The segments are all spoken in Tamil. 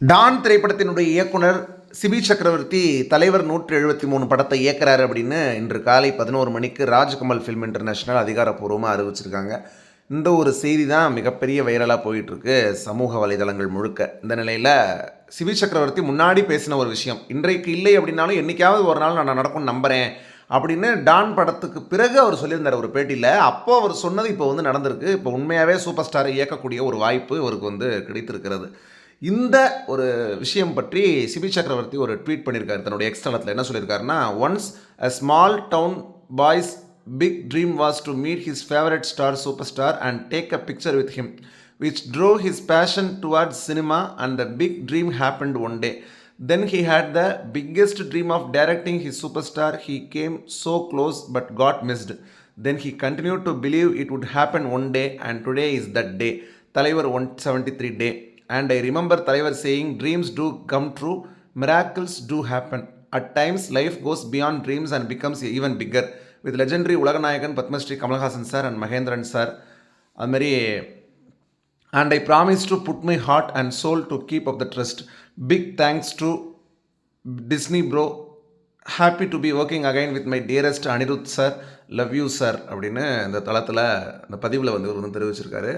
டான் திரைப்படத்தினுடைய இயக்குனர் சிபி சக்கரவர்த்தி தலைவர் நூற்றி எழுபத்தி மூணு படத்தை இயக்குறாரு அப்படின்னு இன்று காலை பதினோரு மணிக்கு ராஜ்கமல் ஃபிலிம் இன்டர்நேஷனல் அதிகாரப்பூர்வமாக அறிவிச்சிருக்காங்க. இந்த ஒரு செய்தி தான் மிகப்பெரிய வைரலாக போயிட்டுருக்கு சமூக வலைதளங்கள் முழுக்க. இந்த நிலையில் சிபி சக்கரவர்த்தி முன்னாடி பேசின ஒரு விஷயம் இன்றைக்கு இல்லை அப்படின்னாலும் என்றைக்காவது ஒரு நாள் நான் நடக்கும்னு நம்புகிறேன் அப்படின்னு டான் படத்துக்கு பிறகு அவர் சொல்லியிருந்தார் ஒரு பேட்டியில். அப்போ அவர் சொன்னது இப்போ வந்து நடந்திருக்கு. இப்போ உண்மையாகவே சூப்பர் ஸ்டாரை இயக்கக்கூடிய ஒரு வாய்ப்பு இவருக்கு வந்து கிடைத்திருக்கிறது. இந்த ஒரு விஷயம் பற்றி சிபி சக்கரவர்த்தி ஒரு ட்வீட் பண்ணியிருக்காரு தன்னுடைய எக்ஸ்டலத்தில் என்ன சொல்லியிருக்காருன்னா once a small town boy's big dream was to meet his favourite star super star and take a picture with him which drew his passion towards cinema and the big dream happened one day then he had the biggest dream of directing his super star he came so close but got missed then he continue to believe it would happen one day and today is that day Thalaivar one seventy three day and I remember Thalaivar saying dreams do come true miracles do happen at times life goes beyond dreams and becomes even bigger with legendary Ulaganayagan Padmashri Kamal Haasan sir and Mahendran sir அதுமாரி and I promise to put my heart and soul to keep up the trust big thanks to Disney bro happy to be working again with my dearest Anirudh sir love you sir அப்படின்னு இந்த தளத்தில் இந்த பதிவில் வந்து ஒரு வந்து தெரிவிச்சிருக்காரு.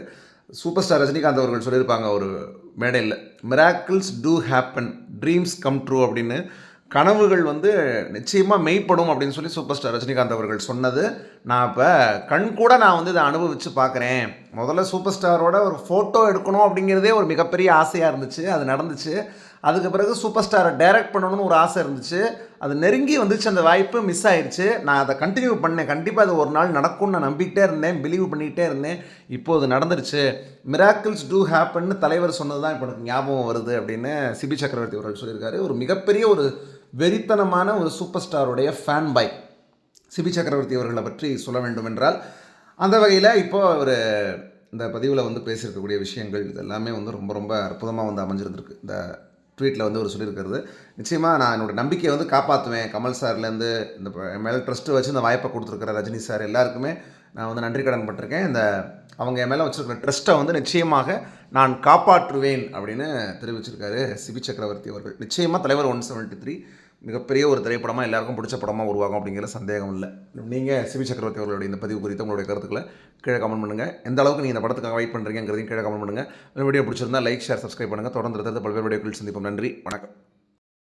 சூப்பர் ஸ்டார் ரஜினிகாந்த் அவர்கள் சொல்லியிருப்பாங்க ஒரு மேடையில் miracles do happen dreams come true அப்படின்னு கனவுகள் வந்து நிச்சயமாக மெய்ப்படும் அப்படின்னு சொல்லி சூப்பர் ஸ்டார் ரஜினிகாந்த் அவர்கள் சொன்னது. நான் இப்போ கண் கூட நான் வந்து இதை அனுபவித்து பார்க்குறேன். முதல்ல சூப்பர் ஸ்டாரோட ஒரு ஃபோட்டோ எடுக்கணும் அப்படிங்கிறதே ஒரு மிகப்பெரிய ஆசையாக இருந்துச்சு. அது நடந்துச்சு. அதுக்கு பிறகு சூப்பர் ஸ்டாரை டைரக்ட் பண்ணணும்னு ஒரு ஆசை இருந்துச்சு. அது நெருங்கி வந்துச்சு அந்த வாய்ப்பு மிஸ் ஆயிடுச்சு நான் அதை கண்டினியூ பண்ணேன். கண்டிப்பாக அது ஒரு நாள் நடக்கும்னு நான் நம்பிக்கிட்டே இருந்தேன் பிலீவ் பண்ணிக்கிட்டே இருந்தேன். இப்போ அது நடந்துருச்சு. மிராக்கிள்ஸ் டூ ஹேப்பன்னு தலைவர் சொன்னது தான் இப்போ எனக்கு ஞாபகம் வருது அப்படின்னு சிபி சக்கரவர்த்தி அவர்கள் சொல்லியிருக்காரு. ஒரு மிகப்பெரிய ஒரு வெறித்தனமான ஒரு சூப்பர் ஸ்டாருடைய ஃபேன் பை சிபி சக்கரவர்த்தி அவர்களை பற்றி சொல்ல வேண்டும் என்றால் அந்த வகையில் இப்போது ஒரு இந்த பதிவில் வந்து பேசியிருக்கக்கூடிய விஷயங்கள் இது எல்லாமே வந்து ரொம்ப ரொம்ப அற்புதமாக வந்து அமைஞ்சிருந்திருக்கு. இந்த ட்வீட்டில் வந்து அவர் சொல்லியிருக்கிறது. நிச்சயமாக நான் என்னோட நம்பிக்கையை வந்து காப்பாற்றுவேன் கமல் சார்லேருந்து இந்த மேலே ட்ரஸ்ட்டு வச்சு இந்த வாய்ப்பை கொடுத்துருக்குற ரஜினி சார் எல்லாருக்குமே நான் வந்து நன்றி கடன் பட்டிருக்கேன். இந்த அவங்க என் மேலே வச்சுருக்கிற ட்ரஸ்ட்டை வந்து நிச்சயமாக நான் காப்பாற்றுவேன் அப்படின்னு தெரிவிச்சிருக்காரு சிபி சக்கரவர்த்தி அவர்கள். நிச்சயமாக தலைவர் ஒன் செவன்ட்டி த்ரீ மிகப்பெரிய ஒரு திரைப்படமாக எல்லாருக்கும் பிடிச்ச படமாக உருவாகும் அப்படிங்கிற சந்தேகம் இல்லை. நீங்கள் சிவி சக்கரவர்த்தி அவர்களுடைய இந்த பதிவு குறித்து உங்களுடைய கருத்துக்களை கீழே கமெண்ட் பண்ணுங்கள் எந்த அளவுக்கு நீங்கள் இந்த படத்துக்காக வெயிட் பண்ணுறீங்கிறதையும் கீழே கமெண்ட் பண்ணுங்கள் வீடியோ பிடிச்சிருந்தா லைக் ஷேர் சப்ஸ்கிரைப் பண்ணுங்கள் தொடர்ந்து பல்வேறு வீடியோக்கள் சந்திப்போம். நன்றி. வணக்கம்.